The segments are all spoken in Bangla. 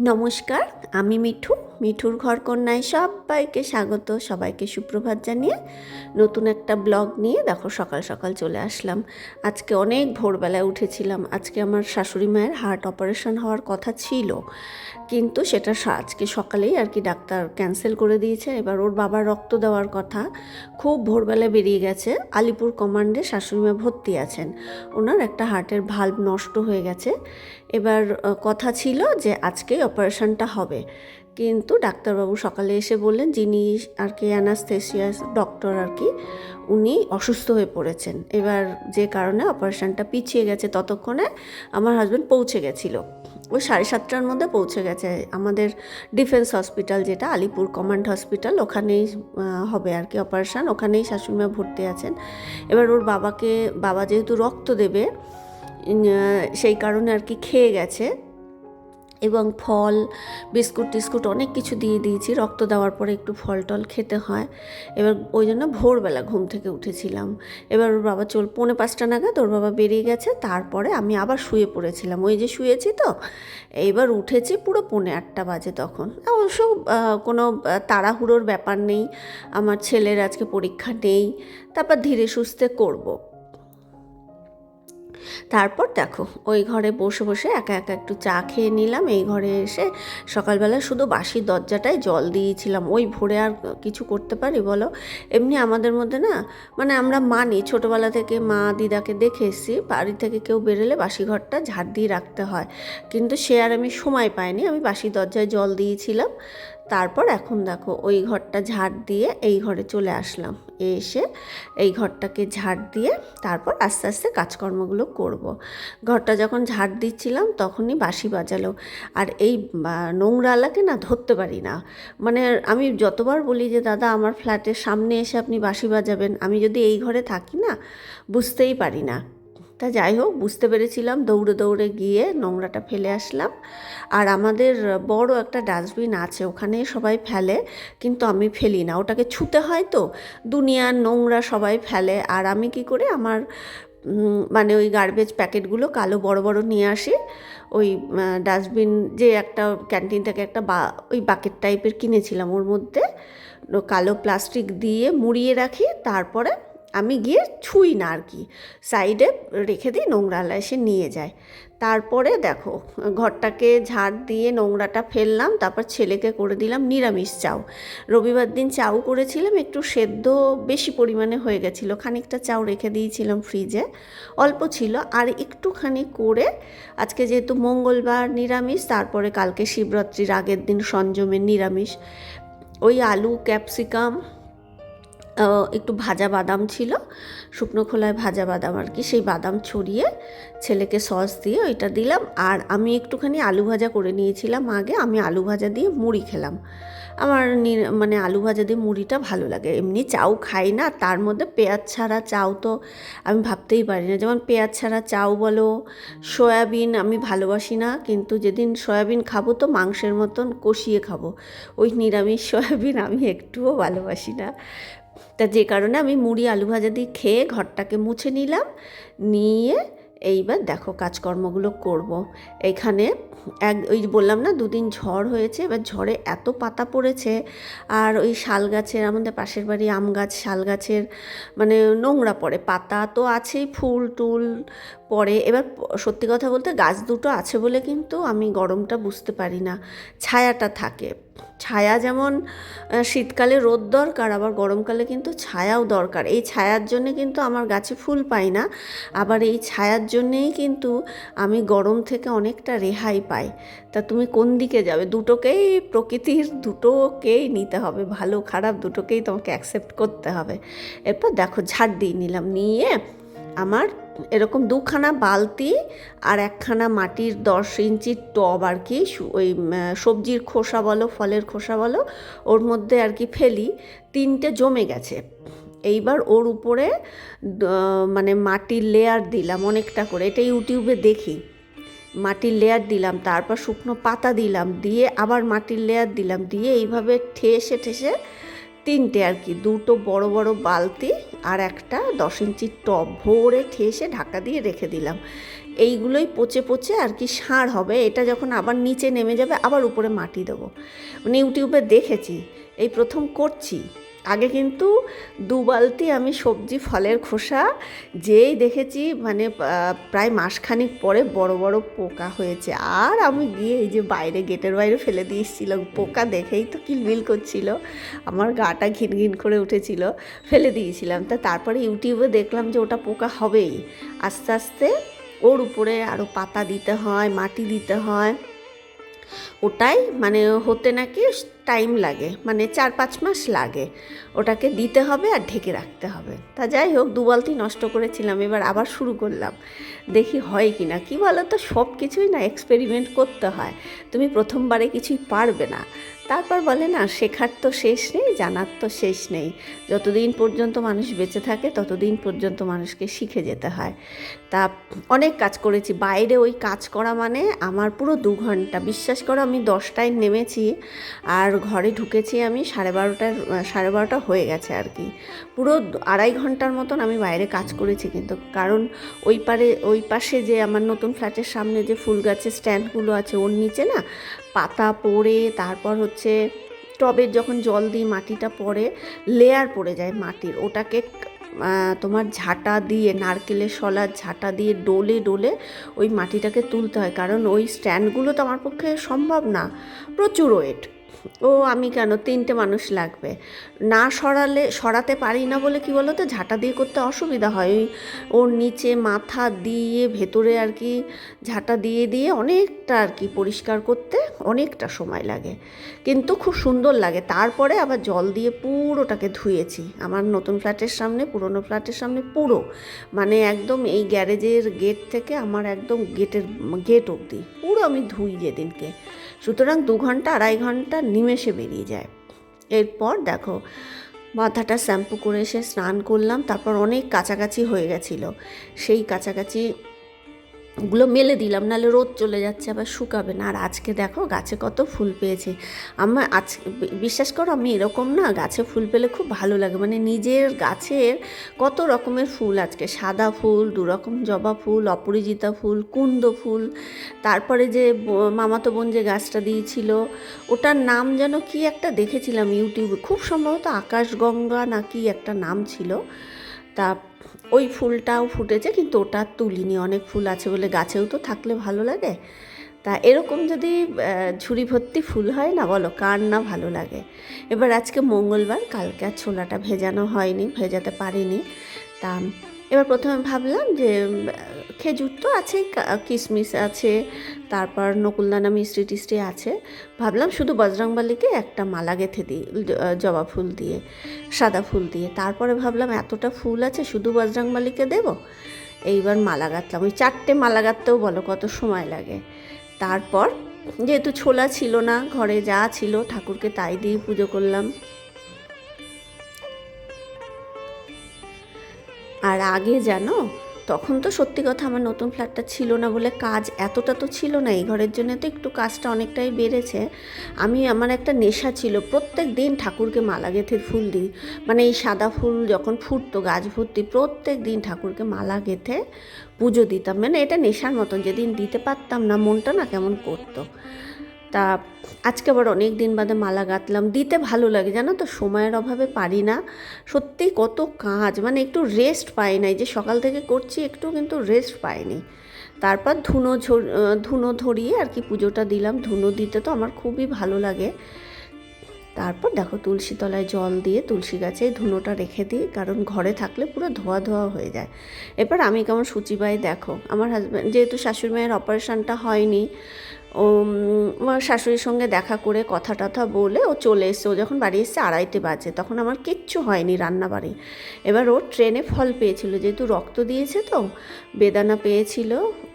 নমস্কার আমি মিঠু। মিঠুর ঘর কন্যায় সবাইকে স্বাগত, সবাইকে সুপ্রভাত জানিয়ে নতুন একটা ব্লগ নিয়ে দেখো সকাল সকাল চলে আসলাম। আজকে অনেক ভোরবেলায় উঠেছিলাম, আজকে আমার শাশুড়ি মায়ের হার্ট অপারেশন হওয়ার কথা ছিল, কিন্তু সেটা আজকে সকালেই আর কি ডাক্তার ক্যান্সেল করে দিয়েছে, এবার ওর বাবার রক্ত দেওয়ার কথা, খুব ভোরবেলায় বেরিয়ে গেছে, আলিপুর কমান্ডে শাশুড়ি মা ভর্তি আছেন, ওনার একটা হার্টের ভাল্ব নষ্ট হয়ে গেছে, এবার কথা ছিল যে আজকেই অপারেশনটা হবে কিন্তু ডাক্তারবাবু সকালে এসে বললেন, যিনি আর কি অ্যানাস্থেসিয়াস ডক্টর আর কি, উনি অসুস্থ হয়ে পড়েছেন। এবার যে কারণে অপারেশনটা পিছিয়ে গেছে ততক্ষণে আমার হাজব্যান্ড পৌঁছে গেছিল। ওই সাড়ে সাতটার মধ্যে পৌঁছে গেছে। আমাদের ডিফেন্স হসপিটাল যেটা, আলিপুর কমান্ড হসপিটাল ওখানেই হবে আর কি অপারেশন ওখানেই শাশুড়িমা ভর্তি আছেন। এবার ওর বাবাকে, বাবা যেহেতু রক্ত দেবে সেই কারণে আর কি খেয়ে গেছে। এবং ফল, বিস্কুট টিস্কুট অনেক কিছু দিয়ে দিয়েছি। রক্ত দেওয়ার পরে একটু ফল টল খেতে হয়। এবার ওই জন্য ভোরবেলা ঘুম থেকে উঠেছিলাম। এবার ওর বাবা চল, পৌনে পাঁচটা নাগাদ ওর বাবা বেরিয়ে গেছে। তারপরে আমি আবার শুয়ে পড়েছিলাম। ওই যে শুয়েছি তো এইবার উঠেছি পুরো পৌনে আটটা বাজে তখন। অবশ্য কোনো তাড়াহুড়োর ব্যাপার নেই। আমার ছেলের আজকে পরীক্ষা নেই। তারপর ধীরে সুস্থে করব। তারপর দেখো, ওই ঘরে বসে বসে একা একা একটু চা খেয়ে নিলাম। এই ঘরে এসে সকালবেলা শুধু বাসি দরজাটায় জল দিয়েছিলাম। ওই ভোরে আর কিছু করতে পারি বলো? এমনি আমাদের মধ্যে না মানে আমরা মানি, ছোটোবেলা থেকে মা দিদাকে দেখে এসেছি, বাড়ি থেকে কেউ বেরোলে বাসি ঘরটা ঝাড় দিয়ে রাখতে হয়। কিন্তু সে আর আমি সময় পাইনি, আমি বাসি দরজায় জল দিয়েছিলাম। তারপর এখন দেখো, ওই ঘরটা ঝাড় দিয়ে এই ঘরে চলে আসলাম। এসে এই ঘরটাকে ঝাড় দিয়ে তারপর আস্তে আস্তে কাজকর্মগুলো করব। ঘরটা যখন ঝাড় দিচ্ছিলাম তখনই বাসি বাজালো। আর এই নোংরালাকে না ধরতে পারি না। মানে আমি যতবার বলি যে, দাদা, আমার ফ্ল্যাটের সামনে এসে আপনি বাসি বাজাবেন। আমি যদি এই ঘরে থাকি না, বুঝতেই পারি না। তা যাই হোক, বুঝতে পেরেছিলাম। দৌড়ে দৌড়ে গিয়ে নোংরাটা ফেলে আসলাম। আর আমাদের বড় একটা ডাস্টবিন আছে ওখানে সবাই ফেলে, কিন্তু আমি ফেলি না। ওটাকে ছুতে হয় তো, দুনিয়ার নোংরা সবাই ফেলে। আর আমি কি করে, আমার মানে ওই গার্বেজ প্যাকেটগুলো কালো বড় বড় নিয়ে আসি। ওই ডাস্টবিন যে একটা ক্যান্টিন থেকে একটা বা, ওই বাকেট টাইপের কিনেছিলাম ওর মধ্যে। কালো প্লাস্টিক দিয়ে মুড়িয়ে রাখি, তারপরে আমি গিয়ে ছুই না আর কি। সাইডে রেখে দিই, নোংরালা এসে নিয়ে যায়। তারপরে দেখো, ঘরটাকে ঝাড় দিয়ে নোংরাটা ফেললাম, তারপর ছেলেকে করে দিলাম নিরামিষ চাউ। রবিবার দিন চাউ করেছিলাম, একটু সেদ্ধ বেশি পরিমাণে হয়ে গেছিল। খানিকটা চাউ রেখে দিয়েছিলাম ফ্রিজে। অল্প ছিল, আর একটুখানি করে আজকে যেহেতু মঙ্গলবার নিরামিষ, তারপরে কালকে শিবরাত্রির আগের দিন সঞ্জমের নিরামিষ। ওই আলু, ক্যাপসিকাম একটু ভাজা বাদাম ছিল, শুকনো খোলায় ভাজা বাদাম আর কি, সেই বাদাম ছড়িয়ে ছেলেকে সস দিয়ে ওইটা দিলাম। আর আমি একটুখানি আলু ভাজা করে নিয়েছিলাম আগে, আমি আলু ভাজা দিয়ে মুড়ি খেলাম। আমার মানে আলু ভাজা দিয়ে মুড়িটা ভালো লাগে, এমনি চাউ খাই না, তার মধ্যে পেঁয়াজ ছাড়া চাউ তো আমি ভাবতেই পারি না। যেমন পেঁয়াজ ছাড়া চাউ বলো, সয়াবিন আমি ভালোবাসি না, কিন্তু যেদিন সয়াবিন খাব তো মাংসের মতন কষিয়ে খাব। ওই নিরামিষ সয়াবিন আমি একটুও ভালোবাসি না। তা যে কারণে আমি মুড়ি আলু ভাজা দিয়ে খেয়ে ঘরটাকে মুছে নিলাম। নিয়ে এইবার দেখো কাজকর্মগুলো করব। এইখানে এক, ওই বললাম না, দুদিন ঝড় হয়েছে, এবার ঝড়ে এত পাতা পড়েছে। আর ওই শাল গাছের আমাদের পাশের বাড়ি আম গাছ, শাল গাছের মানে নোংরা পড়ে, পাতা তো আছেই, ফুল টুল পড়ে। এবার সত্যি কথা বলতে গাছ দুটো আছে বলে কিন্তু আমি গরমটা বুঝতে পারি না। ছায়াটা থাকে। ছায়া যেমন শীতকালে রোদ দরকার, আবার গরমকালে কিন্তু ছায়াও দরকার। এই ছায়ার জন্যে কিন্তু আমার গাছে ফুল পাই না, আবার এই ছায়ার জন্যেই কিন্তু আমি গরম থেকে অনেকটা রেহাই পাই। তা তুমি কোন দিকে যাবে? দুটোকেই প্রকৃতির, দুটোকেই নিতে হবে। ভালো, খারাপ দুটোকেই তোমাকে অ্যাকসেপ্ট করতে হবে। এরপর দেখো, ঝাড় দিয়ে নিলাম। নিয়ে আমার এরকম দুখানা বালতি আর একখানা মাটির দশ ইঞ্চির টব আর কি ওই সবজির খোসা বলো, ফলের খোসা বলো, ওর মধ্যে আর কি ফেলি, তিনটে জমে গেছে। এইবার ওর উপরে মানে মাটির লেয়ার দিলাম অনেকটা করে, এটা ইউটিউবে দেখি। মাটির লেয়ার দিলাম, তারপর শুকনো পাতা দিলাম, দিয়ে আবার মাটির লেয়ার দিলাম, দিয়ে এইভাবে ঠেসে ঠেসে তিনটে আর কি, দুটো বড় বড় বালতি আর একটা দশ ইঞ্চির টব ভরে ঠেসে ঢাকা দিয়ে রেখে দিলাম। এইগুলোই পচে পচে আর কি সার হবে, এটা যখন আবার নিচে নেমে যাবে আবার উপরে মাটি দেবো। মানে ইউটিউবে দেখেছি, এই প্রথম করছি। আগে কিন্তু দু বালতি আমি সবজি, ফলের খোসা যেই দেখেছি মানে প্রায় মাসখানিক পরে বড় বড় পোকা হয়েছে। আর আমি গিয়ে এই যে বাইরে গেটের বাইরে ফেলে দিয়ে পোকা দেখেই তো কিলবিল করছিল, আমার গাটা ঘিন ঘিন করে উঠেছিল, ফেলে দিয়েছিলাম। তা তারপরে ইউটিউবে দেখলাম যে ওটা পোকা হবেই। আস্তে আস্তে ওর উপরে আরও পাতা দিতে হয়, মাটি দিতে হয়। ওটাই মানে হতে নাকি টাইম লাগে মানে চার পাঁচ মাস লাগে। ওটাকে দিতে হবে আর ঢেকে রাখতে হবে। তা যাই হোক দু বালতি নষ্ট করেছিলাম, এবার আবার শুরু করলাম। দেখি হয় কি না কী বলো তো সব কিছুই না এক্সপেরিমেন্ট করতে হয়। তুমি প্রথমবারে কিছুই পারবে না। তারপর বলে, না, শেখার তো শেষ নেই, জানার তো শেষ নেই। যতদিন পর্যন্ত মানুষ বেঁচে থাকে, ততদিন পর্যন্ত মানুষকে শিখে যেতে হয়। তা অনেক কাজ করেছি। বাইরে ওই কাজ করা মানে আমার পুরো দু ঘণ্টা। বিশ্বাস করো, আমি দশটায় নেমেছি আর ঘরে ঢুকেছি আমি সাড়ে বারোটার, সাড়ে বারোটা হয়ে গেছে আর কি। পুরো আড়াই ঘণ্টার মতন আমি বাইরে কাজ করেছি কিন্তু। কারণ ওই পারে, ওই পাশে যে আমার নতুন ফ্ল্যাটের সামনে যে ফুল গাছের স্ট্যান্ডগুলো আছে, ওর নিচে না পাতা পড়ে, তারপর হচ্ছে টবের যখন জল দিই মাটিটা পড়ে লেয়ার পড়ে যায় মাটির। ওটাকে তোমার ঝাঁটা দিয়ে, নারকেলের শলার ঝাঁটা দিয়ে ডোলে ডোলে ওই মাটিটাকে তুলতে হয়। কারণ ওই স্ট্যান্ডগুলো তো আমার পক্ষে সম্ভব না। প্রচুর ওয়েট। ও আমি কেন? তিনটে মানুষ লাগবে। না সরালে, সরাতে পারি না বলে কি বলো তো ঝাঁটা দিয়ে করতে অসুবিধা হয়। ওই ওর নিচে মাথা দিয়ে, ভেতরে আর কি ঝাঁটা দিয়ে দিয়ে অনেকটা আর কি পরিষ্কার করতে অনেকটা সময় লাগে। কিন্তু খুব সুন্দর লাগে। তারপরে আবার জল দিয়ে পুরোটাকে ধুয়েছি। আমার নতুন ফ্ল্যাটের সামনে, পুরনো ফ্ল্যাটের সামনে পুরো। মানে একদম এই গ্যারেজের গেট থেকে আমার একদম গেটের, গেট অবধি। পুরো আমি ধুই যেদিনকে। সুতরাং দু ঘণ্টা, আড়াই ঘণ্টা নিমেষে বেরিয়ে যায়। এরপর দেখো, মাথাটা শ্যাম্পু করে এসে স্নান করলাম, তারপর অনেক কাছাকাছি হয়ে গেছিল। সেই কাছাকাছি গুলো মেলে দিলাম, নাহলে রোদ চলে যাচ্ছে, আবার শুকাবে না। আর আজকে দেখো, গাছে কত ফুল পেয়েছে। আমার আজ বিশ্বাস করো, আমি এরকম না, গাছে ফুল পেলে খুব ভালো লাগে। মানে নিজের গাছের কত রকমের ফুল আজকে। সাদা ফুল, দু রকম জবা ফুল, অপরাজিতা ফুল, কুন্দ ফুল, তারপরে যে মামাতো বোন যে গাছটা দিয়েছিল, ওটার নাম যেন কি একটা দেখেছিলাম ইউটিউবে। খুব সম্ভবত আকাশগঙ্গা না কি একটা নাম ছিল। তা ওই ফুলটাও ফুটেছে, কিন্তু ওটা তুলিনি। অনেক ফুল আছে বলে গাছেও তো থাকলে ভালো লাগে। তা এরকম যদি ঝুড়ি ভর্তি ফুল হয় না, বলো কার না ভালো লাগে? এবার আজকে মঙ্গলবার, কালকে আর ছোলাটা ভেজানো হয়নি, ভেজাতে পারিনি। তা এবার প্রথমে ভাবলাম যে খেজুর তো আছেই কা- কিশমিশ আছে, তারপর নকুলদানা মিষ্টি টিষ্টি আছে। ভাবলাম শুধু বজরংবালিকে একটা মালা গেঁথে দিই জবা ফুল দিয়ে, সাদা ফুল দিয়ে। তারপরে ভাবলাম এতটা ফুল আছে, শুধু বজরংবালিকে দেব? এইবার মালা গাঁথলাম। ওই চারটে মালা গাঁথতেও বলো কত সময় লাগে। তারপর যেহেতু ছোলা ছিল না, ঘরে যা ছিল ঠাকুরকে তাই দিয়ে পুজো করলাম। আর আগে জানো, তখন তো সত্যি কথা আমার নতুন ফ্ল্যাটটা ছিল না বলে কাজ এতটা তো ছিল না, এই ঘরের জন্য তো একটু কাজটা অনেকটাই বেড়েছে। আমি, আমার একটা নেশা ছিল, প্রত্যেক দিন ঠাকুরকে মালা গেঁথে ফুল দিই। মানে এই সাদা ফুল যখন ফুটতো, গাছ ভর্তি, প্রত্যেক দিন ঠাকুরকে মালা গেঁথে পুজো দিতাম। মানে এটা নেশার মতন, যেদিন দিতে পারতাম না, মনটা না কেমন করতো। তা আজকে আবার অনেক দিন বাদে মালা গাঁথলাম। দিতে ভালো লাগে, জানো তো? সময়ের অভাবে পারি না। সত্যি কত কাজ মানে একটু রেস্ট পাই নাই। যে সকাল থেকে করছি, একটু কিন্তু রেস্ট পাইনি। তারপর ধুনো ধুনো ধরিয়ে আর কি পুজোটা দিলাম। ধুনো দিতে তো আমার খুবই ভালো লাগে। তারপর দেখো তুলসী তলায় জল দিয়ে তুলসী গাছে ধুনোটা রেখে দিই, কারণ ঘরে থাকলে পুরো ধোয়া ধোয়া হয়ে যায়। এবার আমি কেমন সূচিবাই দেখো। আমার হাজব্যান্ড যেহেতু শাশুড়ি মায়ের অপারেশনটা হয়নি ও শাশুড়ির সঙ্গে দেখা করে কথা টথা বলে ও চলে এসছে। ও যখন বাড়ি এসছে আড়াইটে বাজে, তখন আমার কিচ্ছু হয়নি রান্না বাড়ি এবার ও ট্রেনে ফল পেয়েছিল, যেহেতু রক্ত দিয়েছে তো, বেদানা পেয়েছিল,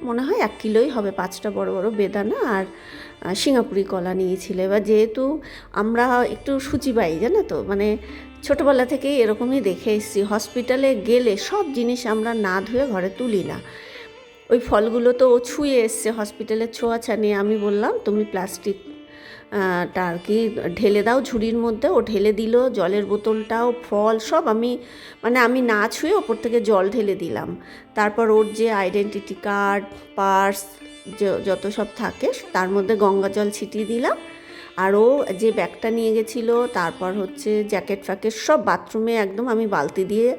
মনে হয় এক কিলোই হবে পাঁচটা বড় বড় বেদানা আর সিঙ্গাপুরি কলা নিয়েছিল। এবার যেহেতু আমরা একটু সূচিবাই জানো তো মানে ছোটোবেলা থেকেই এরকমই দেখে এসেছি। হসপিটালে গেলে সব জিনিস আমরা না ধুয়ে ঘরে তুলি না। ওই ফলগুলো তো ও ছুঁয়ে এসছে হসপিটালের ছোঁয়াছা নিয়ে আমি বললাম, তুমি প্লাস্টিক টা আর কি ঢেলে দাও ঝুড়ির মধ্যে। ও ঢেলে দিল, জলের বোতলটাও, ফল সব আমি মানে আমি না ছুঁয়ে ওপর থেকে জল ঢেলে দিলাম। তারপর ওর যে আইডেন্টিটি কার্ড পার্স যত সব থাকে, তার মধ্যে গঙ্গা জল ছিটিয়ে দিলাম। আর ও যে ব্যাগটা নিয়ে গেছিল, তারপর হচ্ছে জ্যাকেট ফ্যাকেট সব বাথরুমে একদম আমি বালতি দিয়ে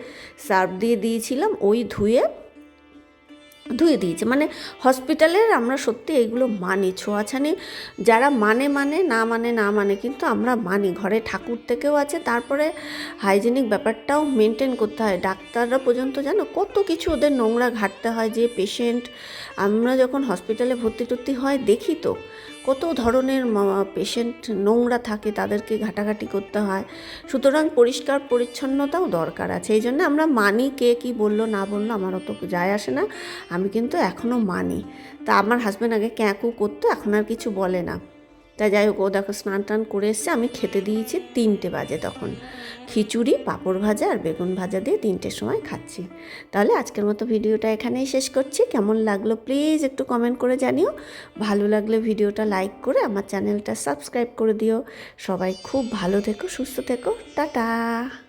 সার্ফ দিয়ে দিয়েছিলাম। ওই ধুয়ে ধুয়ে দিয়েছে। মানে হসপিটালের আমরা সত্যি এইগুলো মানি, ছোঁয়াছানি। যারা মানে মানে না মানে না মানে কিন্তু আমরা মানি। ঘরে ঠাকুর থেকেও আছে, তারপরে হাইজেনিক ব্যাপারটাও মেনটেন করতে হয়। ডাক্তাররা পর্যন্ত জানো কত কিছু ওদের নোংরা ঘাটতে হয়, যে পেশেন্ট আমরা যখন হসপিটালে ভর্তি টর্তি হয়, দেখি তো। কত ধরনের পেশেন্ট নোংরা থাকে তাদেরকে ঘাটাঘাটি করতে হয়। সুতরাং পরিষ্কার পরিচ্ছন্নতাও দরকার আছে। এই জন্য আমরা মানি, কে কী বলল, না বলল, আমার অত যায় আসে না। আমি কিন্তু এখনও মানি। তা আমার হাজব্যান্ড আগে ক্যাঁকু করতো, এখন আর কিছু বলে না। তা যাই হোক, ও দেখো স্নান টান করে এসছে। আমি খেতে দিয়েছি তিনটে বাজে তখন। খিচুড়ি, পাঁপড় ভাজা আর বেগুন ভাজা দিয়ে তিনটের সময় খাচ্ছি। তাহলে আজকের মতো ভিডিওটা এখানেই শেষ করছি। কেমন লাগল প্লিজ একটু কমেন্ট করে জানিও। ভালো লাগলে ভিডিওটা লাইক করে আমার চ্যানেলটা সাবস্ক্রাইব করে দিও। সবাই খুব ভালো থেকো, সুস্থ থেকো। টাটা!